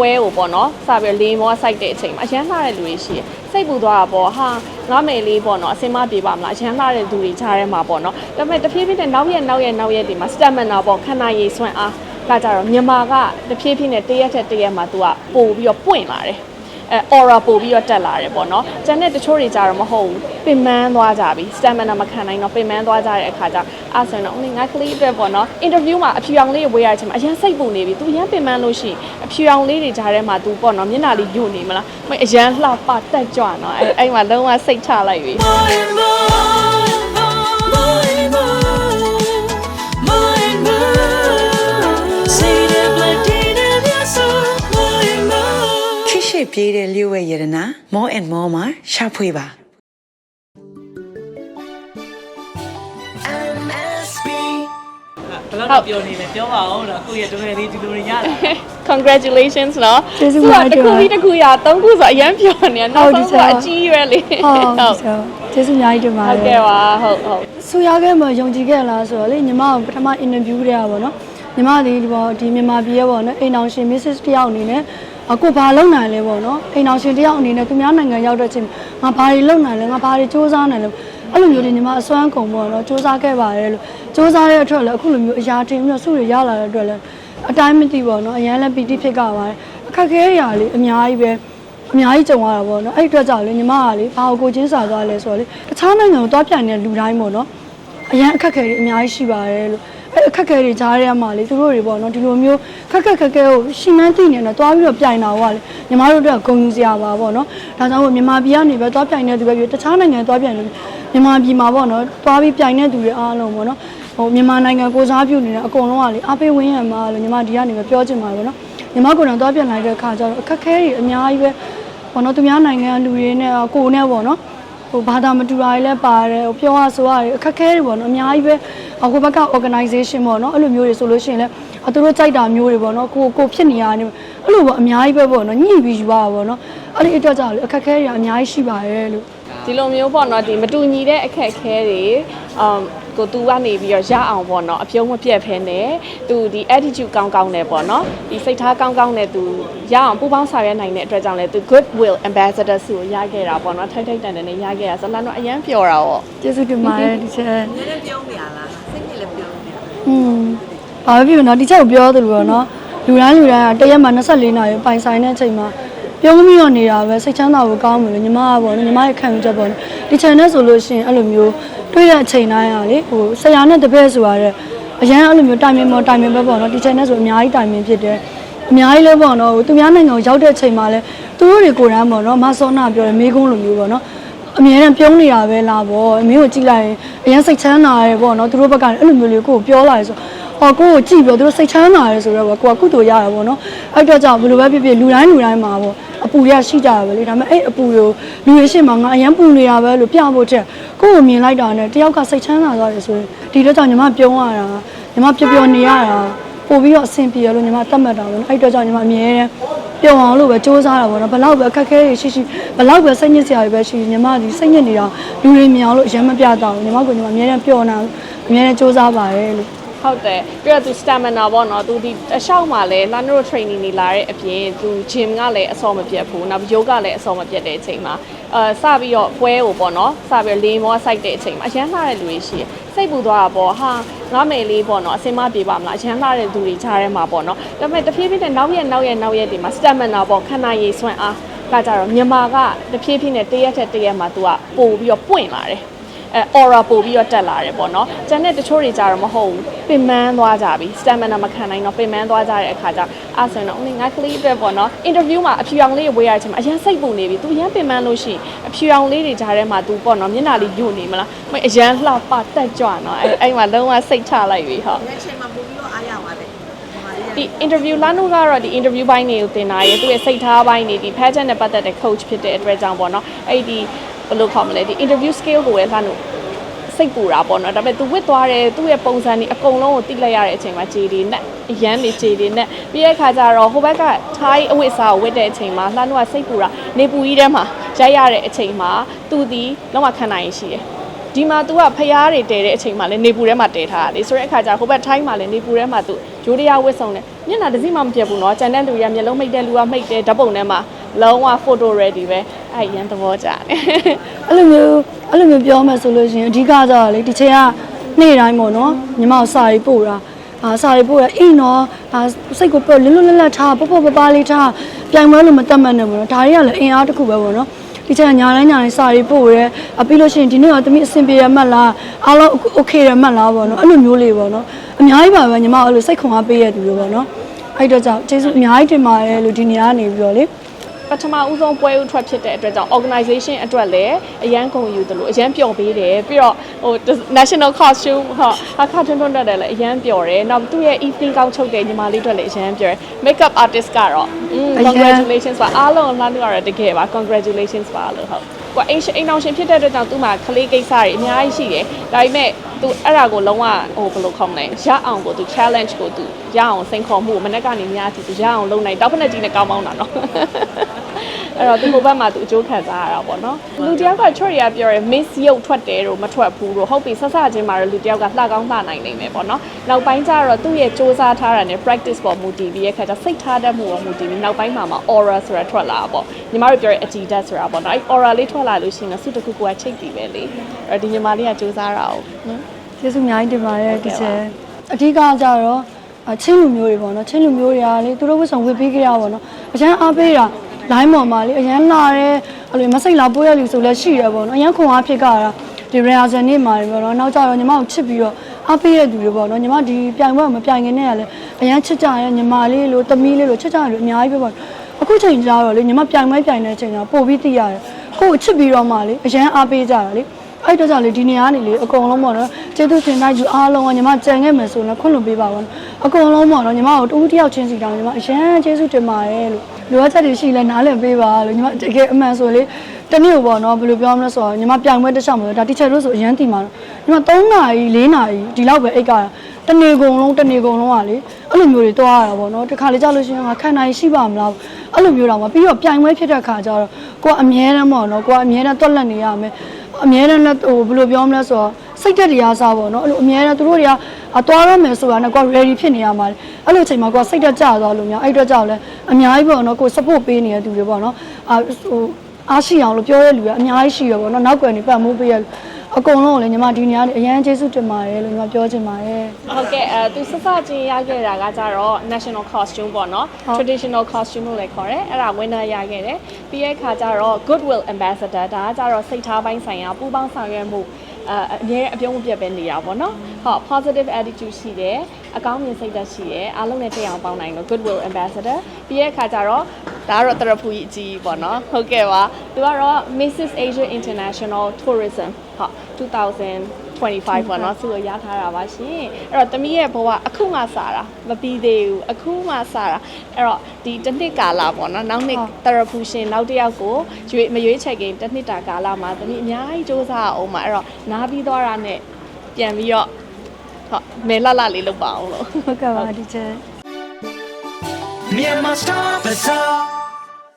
ပွဲကိုပေါ့နော်စပြီးတော့လေမောစိုက်တဲ့အချိန်မှာအရန်လှတဲ့လူတွေရှိတယ်စိတ်ပူသွားတာပေါ့ဟာငါမယ်လေးပေါ့နော်အစင်မပြေပါမလားအရန်လှတဲ့သူတွေကြားထဲမှာပေါ့နော်ဒါပေမဲ့တဖြည်းဖြည်းနဲ့နောက်ရက်နောက်ရက်နောက်ရက်ဒီမှာ stamina ပေါ့ခန္ဓာရည်စွမ်းအားကကြတော့မြန်မာကတဖြည်းဖြည်းနဲ့တရက်ထက်တရက်မှာ तू ကပို့ပြီးတော့ပွင့်လာတယ် အဲ aura ပို့ပြီးတော့တက်လာတယ်ပေါ့နော်။ကျန်တဲ့တချို့တွေကြတော့မဟုတ်ဘူး။ပင်ပန်းသွားကြပြီ။ stamina မခံနိုင်တော့ပင်ပန်းသွားကြတဲ့အခါကျအဲ့ဆိုရင်တော့ငါကလေးအတွက်ပေါ့နော်။ interview မှာအဖြူရောင်လေးဝေးရတဲ့အချိန်မှာအရင်စိတ်ပူနေပြီ။ तू အရင်ပင်ပန်းလို့ရှိရင်အဖြူရောင်လေးတွေကြားထဲမှာ तू ပေါ့နော်မျက်နှာလေးညို့နေမလား။မအရင်လှပတက်ကြွနော်။အဲ့အဲ့မှာလုံးဝစိတ်ချလိုက်ပြီ။ more. ခိရှိပြေးတဲ့လျှို့ဝဲရတနာ more and more မှာရှာဖွေပါ MSB. ဘယ်လောက်တော့ပြောနေလဲပြောပါဦးတော့အခုရတကယ်လေးဒီလိုတွေရတာ congratulations နော်ကျေးဇူးပါသူကတစ်ခုပြီးတစ်ခုရသုံးခုဆိုအရင်ပြောနေတယ်နောက်ဟုတ်ဆုံးဒီဆိုစားအကြီးရွယ်လေးဟုတ်ဆိုကျေးဇူးအများကြီးတင်ပါဟုတ်တကဲ့ယ်ပါဟုတ်ဟုတ်ဆူရခဲ့မှာယုံကြည်ခဲ့လားဆိုတော့လေညီမကပထမအင်တာဗျူးတွေကပေါ့နော်ညီမဒီဒီပေါ့ဒီမြန်မာပြည်ရဲ့ပေါ့နော်အိမ်အောင်ရှင် Mrs တယောက်အနေနဲ့ အခုဘာလုပ်နိုင်လဲပေါ့နော်အိမ်အောင်ရှင်တယောက်အနေနဲ့သူများနိုင်ငံရောက်တဲ့အချိန်ငါဘာတွေလုပ်နိုင်လဲငါဘာတွေစူးစမ်းနိုင်လဲအဲ့လိုမျိုးတွေညီမအစွမ်းကုန်ပေါ့နော်စူးစမ်းခဲ့ပါတယ်လို့စူးစမ်းတဲ့အတွက်လည်းအခုလိုမျိုးအရာတင်ပြီးတော့စုရရလာတဲ့အတွက်လည်းအတိုင်းမသိပေါ့နော်အရန်လည်းပီတိဖြစ်ကြပါတယ်အခက်ခဲရာလေးအများကြီးပဲအများကြီးကြုံရတာပေါ့နော်အဲ့ဒီအတွက်ကြောင့်လေညီမကလေဘာကိုကိုချင်းစာသွားလဲဆိုတော့လေတခြားနိုင်ငံကိုသွားပြန်နေတဲ့လူတိုင်းပေါ့နော်အရန်အခက်အခဲတွေအများကြီးရှိပါတယ်လို့ အဲ့အခက်အခဲတွေကြားထဲမှာလေသူတို့တွေပေါ့နော်ဒီလိုမျိုးခက်ခက်ခက်ခဲကိုရှင်မန်းသိနေတော့သွားပြီးတော့ပြိုင်တာဟောလေညီမတို့တော့ဂုဏ်ယူစရာပါပေါ့နော်ဒါကြောင့်မို့မြန်မာပြည်ကနေပဲသွားပြိုင်နေသူပဲပြတခြားနိုင်ငံသွားပြိုင်လို့မြန်မာပြည်မှာပေါ့နော်သွားပြီးပြိုင်နေသူတွေအားလုံးပေါ့နော်ဟိုမြန်မာနိုင်ငံကိုစားပြုနေတဲ့အကုန်လုံးကလေအားပေးဝင်းရမှာလို့ညီမဒီကနေပဲပြောချင်ပါတယ်ပေါ့နော်ညီမကိုယ်တိုင်သွားပြန်လိုက်တဲ့အခါကျတော့အခက်အခဲတွေအများကြီးပဲပေါ့နော်သူများနိုင်ငံလူတွေနဲ့ကိုယ်နဲ့ပေါ့နော် ဟိုဘာသာမတူတာတွေလည်းပါတယ်ဟိုပြောရဆိုရတယ်အခက်အခဲတွေပေါ့နော်အများကြီးပဲအခုဘက်က organization ပေါ့နော်အဲ့လိုမျိုးတွေဆိုလို့ရှိရင်လည်းအသူတို့ကြိုက်တာမျိုးတွေပေါ့နော်ကိုကိုဖြစ်နေရတယ်အဲ့လိုပေါ့အများကြီးပဲပေါ့နော်ညှိပြီးယူရတာပေါ့နော်အဲ့ဒီအတွက်ကြောင့်လေအခက်အခဲတွေအများကြီးရှိပါတယ်လို့ ဒီလိုမျိုးပေါ့နော်ဒီမတူညီတဲ့အခက်အခဲတွေအမ်ကိုသူကနေပြီးတော့ရအောင်ပေါ့နော်အပြုံးမပြတ်ဖဲနဲ့သူဒီ attitude ကောင်းကောင်းနဲ့ပေါ့နော်ဒီစိတ်ထားကောင်းကောင်းနဲ့သူရအောင်ပူပေါင်းဆောင်ရွက်နိုင်တဲ့အတွက်ကြောင့်လဲသူ good will ambassador ဆီကိုရခဲ့တာပေါ့နော်ထိုက်ထိုက်တန်တန်နဲ့ရခဲ့တာဆိုတော့တော့အရန်ပျော်တာပေါ့ကျေးဇူးတင်ပါတယ်ဒီချက်နည်းနည်းပြောနေရလားစိတ်နဲ့လည်းပြောနေရอืมဘာဖြစ်လို့နော်ဒီချက်ကိုပြောသလိုပေါ့နော်လူတိုင်းလူတိုင်းကတရက်မှာ24နာရီပိုင်ဆိုင်တဲ့အချိန်မှာ ပြုံးပြီးတော့နေတာပဲစိတ်ချမ်းသာဖို့ကောင်းမယ်လို့ညီမကပေါ့နော်ညီမရဲ့ခံယူချက်ပေါ့နော်ဒီ channel ဆိုလို့ရှိရင်အဲ့လိုမျိုးတွေ့တဲ့အချိန်တိုင်းอ่ะလေဟိုဆရာနဲ့တပည့်ဆိုရတဲ့အရန်အဲ့လိုမျိုးတိုင်ပင်မော်တိုင်ပင်ပဲပေါ့နော်ဒီ channel ဆိုအများကြီးတိုင်ပင်ဖြစ်တယ်အများကြီးလည်းပေါ့နော်ဟိုသူများနိုင်ငံကိုရောက်တဲ့အချိန်မှာလဲသူတို့တွေကိုယ်တိုင်ပေါ့နော်မဆောနာပြောတယ်မေးခွန်းလိုမျိုးပေါ့နော်အမြဲတမ်းပြုံးနေတာပဲလားဗောအမင်းကိုကြည့်လိုက်ရင်အရင်စိတ်ချမ်းသာရဲဗောနော်သူတို့ဘက်ကလည်းအဲ့လိုမျိုးလေးကိုကိုပြောလာရဲဆို ဟောကိုကိုကြည့်ပြီးတော့သူတို့စိတ်ချမ်းသာရဲဆိုတော့ဗောကိုကကုသိုလ်ရတာဗောနော်အဲ့တော့ကြောင့်ဘယ်လိုပဲဖြစ်ဖြစ်လူတိုင်းလူတိုင်းမှာဗောအပူရရှိကြတာပဲလေဒါပေမဲ့အဲ့အပူကိုလူရရှိမှငါအရင်ပူနေတာပဲလို့ပြဖို့ချက်ကိုကိုမြင်လိုက်တာနဲ့တယောက်ကစိတ်ချမ်းသာသွားတယ်ဆိုရင်ဒီတော့ကြောင့်ညီမပြုံးရတာညီမပျော်ပျော်နေရတာပို့ပြီးတော့အဆင်ပြေရလို့ညီမတတ်မှတ်တာဗောနော်အဲ့တော့ကြောင့်ညီမအမြဲတမ်းပြုံအောင်လို့ပဲစူးစမ်းတာပေါ့နော်ဘလောက်ပဲအခက်အခဲတွေရှိရှိဘလောက်ပဲစိတ်ညစ်စရာတွေပဲရှိရှိညီမဒီစိတ်ညစ်နေတာလူတွေမြင်အောင်လို့အရင်မပြတော့ဘူးညီမကညီမအများနဲ့ပျော်နေအောင်အများနဲ့စူးစမ်းပါတယ်လို့ ဟုတ်တယ်ပြီးတော့သူ stamina ပေါ့နော်သူဒီအလျှောက်မှာလဲ Lano training နေလာတဲ့အပြင်သူ gym ကလည်းအစောမပြတ်ဘူးနောက် yoga လည်းအစောမပြတ်တဲ့အချိန်မှာအဲစပြီးတော့ပွဲကိုပေါ့နော်စပြီးတော့လေမောစိုက်တဲ့အချိန်မှာအရန်လှတဲ့လူတွေရှိတယ်စိတ်ပူသွားတာပေါ့ဟာငါမယ်လေးပေါ့နော်အစင်မပြေပါမလားအရန်လှတဲ့သူတွေကြားထဲမှာပေါ့နော်ဒါပေမဲ့တဖြည်းဖြည်းနဲ့နောက်ရက်နောက်ရက်နောက်ရက်ဒီမှာ stamina ပေါ့ခန္ဓာရည်စွမ်းအားကကြတော့မြန်မာကတဖြည်းဖြည်းနဲ့တရက်ထက်တရက်မှာသူကပို့ပြီးတော့ပွင့်လာတယ်အဲ aura ပို့ပြီးတော့တက်လာတယ်ပေါ့နော်။ကျန်တဲ့တချို့တွေကြတော့မဟုတ်ဘူး။ပင်ပန်းသွားကြပြီ။ stamina မခံနိုင်တော့ပင်ပန်းသွားကြတဲ့အခါကျအဲ့ဆိုရင်တော့ငါကလေးအတွက်ပေါ့နော်။ interview မှာအဖြူရောင်လေးဝေးရတဲ့အချိန်မှာအရင်စိတ်ပူနေပြီ။ तू ရမ်းပင်ပန်းလို့ရှိရင်အဖြူရောင်လေးတွေကြားထဲမှာ तू ပေါ့နော်မျက်နှာလေးညို့နေမလား။မအရန်လှပတက်ကြွနော်။အဲ့အဲ့မှာလုံးဝစိတ်ချလိုက်ပြီဟုတ်ဒီအချိန်မှာပို့ပြီးတော့အားရပါတယ်ဒီ interview လာနိုကတော့ဒီ interview ဘိုင်းတွေကိုတင်တာရေသူ့ရဲ့စိတ်ထားဘိုင်းတွေဒီ pattern နဲ့ပတ်သက်တဲ့ coach ဖြစ်တဲ့အတွက်ကြောင့်ပေါ့နော်အဲ့ဒီ ဘယ်လိုခေါ်မလဲဒီ interview skill ကိုလည်းလာနိုစိတ်ပူတာပေါ့နော်ဒါပေမဲ့ तू ဝစ်သွားတယ်သူ့ရဲ့ပုံစံတွေအကုန်လုံးကိုတိလိုက်ရတဲ့အချိန်မှာခြေတွေနဲ့အရန်တွေခြေတွေနဲ့ပြီးတဲ့အခါကျတော့ဟိုဘက်က Thai အဝတ်အစားကိုဝတ်တဲ့အချိန်မှာလာနိုကစိတ်ပူတာနေပူကြီးထဲမှာရိုက်ရတဲ့အချိန်မှာသူဒီလုံးဝခံနိုင်ရရှိတယ် ဒီမှာ तू ကဖျားတွေတဲတဲ့အချိန်မှာလည်းနေပူထဲမှာတဲထားတာလေဆိုတဲ့အခါကျဟိုဘက်ထိုင်းမှာလည်းနေပူထဲမှာ तू ဂျိုးတရားဝစ်ဆောင်တယ်မျက်နှာတစ်စီမှမပြတ်ဘူးเนาะကြံတဲ့လူတွေကမျက်လုံးမိတ်တဲ့လူကမိတ်တယ်ဓာတ်ပုံထဲမှာ လုံးဝ photo ready ပဲအဲ့ရန်သဘောကျတယ်အဲ့လိုမျိုးအဲ့လိုမျိုးပြောမှဆိုလို့ရှိရင်အဓိကကြတာလေဒီချိန်ကနေ့တိုင်းပေါ့နော်ညီမတို့စာရေးပို့တာအာစာရေးပို့ရအင်းတော့ဒါစိတ်ကိုပြောလွတ်လွတ်လပ်လပ်ထားပေါ့ပေါ့ပါပါလေးထားပြိုင်ပွဲလို့မတတ်မှတ်နဲ့ပေါ့နော်ဒါတွေကလည်းအင်အားတစ်ခုပဲပေါ့နော်ဒီချိန်ညာတိုင်းညာတိုင်းစာရေးပို့ရဲအပြီးလို့ရှိရင်ဒီနေ့ကသမီးအဆင်ပြေရမှတ်လားအားလုံး okay ရမှတ်လားပေါ့နော်အဲ့လိုမျိုးလေးပေါ့နော်အများကြီးပါပဲညီမအဲ့လိုစိတ်ခွန်အားပေးရတူလို့ပေါ့နော်အဲ့တော့ကြောင့်ကျေးဇူးအများကြီးတင်ပါတယ်လို့ဒီနေ့ကနေပြီးတော့လေ ပထမဦးဆုံးပွဲဥထွက်ဖြစ်တဲ့အတွက်ကြောင့် organization အတွက်လည်းအရန်ကုန်ယူတယ်လို့အရန်ပျော်ပေးတယ်ပြီးတော့ဟို national costume ဟောအခါထွန်းထွန်းတက်တယ်လည်းအရန်ပျော်တယ်နောက်သူ့ရဲ့ evening ကောင်းချုပ်တဲ့ညီမလေးအတွက်လည်းအရန်ပျော်တယ် makeup artist ကတော့ mm, အရန် congratulations ပါအားလုံးလှမ်းလို့ရတဲ့တကယ်ပါ congratulations ပါလို့ဟုတ် ကွာအိမ်ရှင်အိမ်အောင်ရှင်ဖြစ်တဲ့အတွက်ကြောင့်သူ့မှာကလေးကိစ္စတွေအများကြီးရှိတယ်ဒါပေမဲ့သူအဲ့ဒါကိုလုံးဝဟိုဘယ်လိုခေါမလဲရအောင်ကိုသူ challenge ကိုသူရအောင်စိန်ခေါ်မှုကိုမနေ့ကနေညအထိသူရအောင်လုပ်နိုင်တောက်ဖက်နဲ့ကြီးနဲ့ကောင်းပေါင်းတာနော် အဲ့တော့ဒီကိုဘက်မှာသူအကျိုးခံစားရတာပေါ့နော်လူတယောက်ကချော့ရပြောရဲ miss ရုပ်ထွက်တယ်တော့မထွက်ဘူးတော့ဟုတ်ပြီဆက်စချင်းမှာတော့လူတယောက်ကလှကောင်းလှနိုင်နိုင်မယ်ပေါ့နော်နောက်ပိုင်းကျတော့သူ့ရဲ့စ조사ထားတာနဲ့ practice ပေါ်မူတည်ပြီးရခါကျစိတ်ထားတတ်မှုပေါ်မူတည်ပြီးနောက်ပိုင်းမှာမှာ aura ဆိုတာထွက်လာတာပေါ့ညီမတို့ပြောရဲအကြည်ဓာတ်ဆိုတာပေါ့နော်အဲ့ aura လေးထွက်လာလို့ရှိရင်တော့စုတစ်ခုခုကချိတ်တည်ပဲလေအဲ့တော့ဒီညီမလေးကစ조사တာ哦နော် ကျေးဇူးအများကြီးတင်ပါတယ်ဒီချက်အဓိကကြတော့အချင်းလူမျိုးတွေပေါ့နော်ချင်းလူမျိုးတွေကလေသူတို့ဝတ်ဆောင်ဝတ်ပေးကြရပါတော့အရန်အားပေးတာ line ပေါ်မှာလေအရန်လာတဲ့အဲ့လိုမစိတ်လာပိုးရလူဆိုလဲရှိရပေါ့နော်အရန်ခွန်အားဖြစ်ကြတာဒီ reaction နေ့မှာပေါ့နော်နောက်ကြတော့ညီမကိုချစ်ပြီးတော့အားပေးရတဲ့သူတွေပေါ့နော်ညီမဒီပြိုင်ပွဲကိုမပြိုင်ခင်နဲ့ကလည်းအရန်ချစ်ကြရဲညီမလေးလို့တမီးလေးလို့ချစ်ကြတယ်လို့အများကြီးပဲပေါ့အခုချိန်ကျတော့လေညီမပြိုင်ပွဲပြိုင်တဲ့ချိန်ကျပို့ပြီးသိရတယ်ကိုယ့်ကိုချစ်ပြီးတော့မှလေအရန်အားပေးကြတာလေအဲ့တော့ကြောင့်လေဒီနေရာကနေလေအကုန်လုံးပေါ့နော်ကျေးဇူးတင်လိုက်ယူအားလုံးကညီမကြံခဲ့မယ်ဆိုရင်ခွင့်လွှတ်ပေးပါဘောနော်အကုန်လုံးပေါ့နော်ညီမကိုတူတူတယောက်ချင်းစီတောင်းညီမအရန်ကျေးဇူးတင်ပါတယ်လို့ လိုအပ်ချက်တွေရှိလဲနားလည်ပေးပါလို့ညီမတကယ်အမှန်ဆိုလေတနေ့ကိုပေါ့နော်ဘယ်လိုပြောမလဲဆိုတော့ညီမပြိုင်ပွဲတစ်ချောင်းမလို့ဒါတီချာတို့ဆိုအရန်တီမှာတော့ညီမ3နာရီ4နာရီဒီလောက်ပဲအိတ်ကတနေ့ကုန်လုံးတနေ့ကုန်လုံးကလေအဲ့လိုမျိုးတွေတွားရတာပေါ့နော်တခါလေကြောက်လို့ရှိရင်ငါခံနိုင်ရှိပါမလားအဲ့လိုမျိုးတော့မပြီးတော့ပြိုင်ပွဲဖြစ်တဲ့ခါကျတော့ကိုကအမြဲတမ်းပေါ့နော်ကိုကအမြဲတမ်းတွက်လက်နေရမယ်အများနဲ့လည်းဟိုဘယ်လိုပြောမလဲဆိုတော့ စိတ်တက်တရားစားပေါ့နော်အဲ့လိုအများနဲ့သူတို့တွေကအသွားရမယ်ဆိုတာနဲ့ကိုက ready ဖြစ်နေရမှာလေအဲ့လိုအချိန်မှာကိုကစိတ်တက်ကြသွားလို့များအဲ့အတွက်ကြောင့်လဲအများကြီးပေါ့နော်ကို support ပေးနေတဲ့သူတွေပေါ့နော်အာဟိုအားရှိအောင်လို့ပြောတဲ့လူကအများကြီးရှိရပေါ့နော်နောက်ကွယ်နေပတ်မိုးပေးရအကုန်လုံးကိုလည်းညီမဒီနေရာနေအရန်ကျေးဇူးတင်ပါတယ်လို့ညီမပြောချင်ပါတယ်ဟုတ်ကဲ့အဲသူစစချင်းရခဲ့တာကကြတော့ national costume ပေါ့နော်ဟုတ် traditional costume လို့လည်းခေါ်တယ်အဲ့ဒါ winner ရခဲ့တယ်ပြီးရဲ့ခါကျတော့ goodwill ambassador ဒါကကြတော့စိတ်ထားပိုင်းဆိုင်ရာပူးပေါင်းဆောင်ရွက်မှု အဲအမြဲအပြုံးမပြတ်ပဲနေတာပေါ့နော်ဟုတ် positive attitude ရှိတယ်အကောင်းမြင်စိတ်ဓာတ်ရှိတယ်အားလုံးနဲ့တရားပေါင်းနိုင်လို့ goodwill ambassador ပြီးရဲ့ခါကျတော့ဒါကတော့တရဖူကြီးအကြီးပေါ့နော်ဟုတ်ကဲ့ပါသူကတော့ Mrs Asia International Tourism ဟုတ် 2025ပေါ့နော်သူ့ကိုရထားတာပါရှင်အဲ့တော့တမီးရဲ့ဘဝအခုမှစတာမပြီးသေးဘူးအခုမှစတာအဲ့တော့ဒီတစ်နှစ်ကာလပေါ့နော်နောက်နှစ်ဟုတ်တရဖူရှင်နောက်တစ်ယောက်ကိုရွေးမရွေးချယ်ခင်တစ်နှစ်တာကာလမှာတမီးအများကြီးစူးစမ်းအောင်ပါအဲ့တော့နားပြီးသွားတာနဲ့ပြန်ပြီးတော့ဟုတ်မဲလှလှလေးလုပ်ပါအောင်လို့ဟုတ်ကဲ့ပါဒီချက် Myanmar Star Bazaar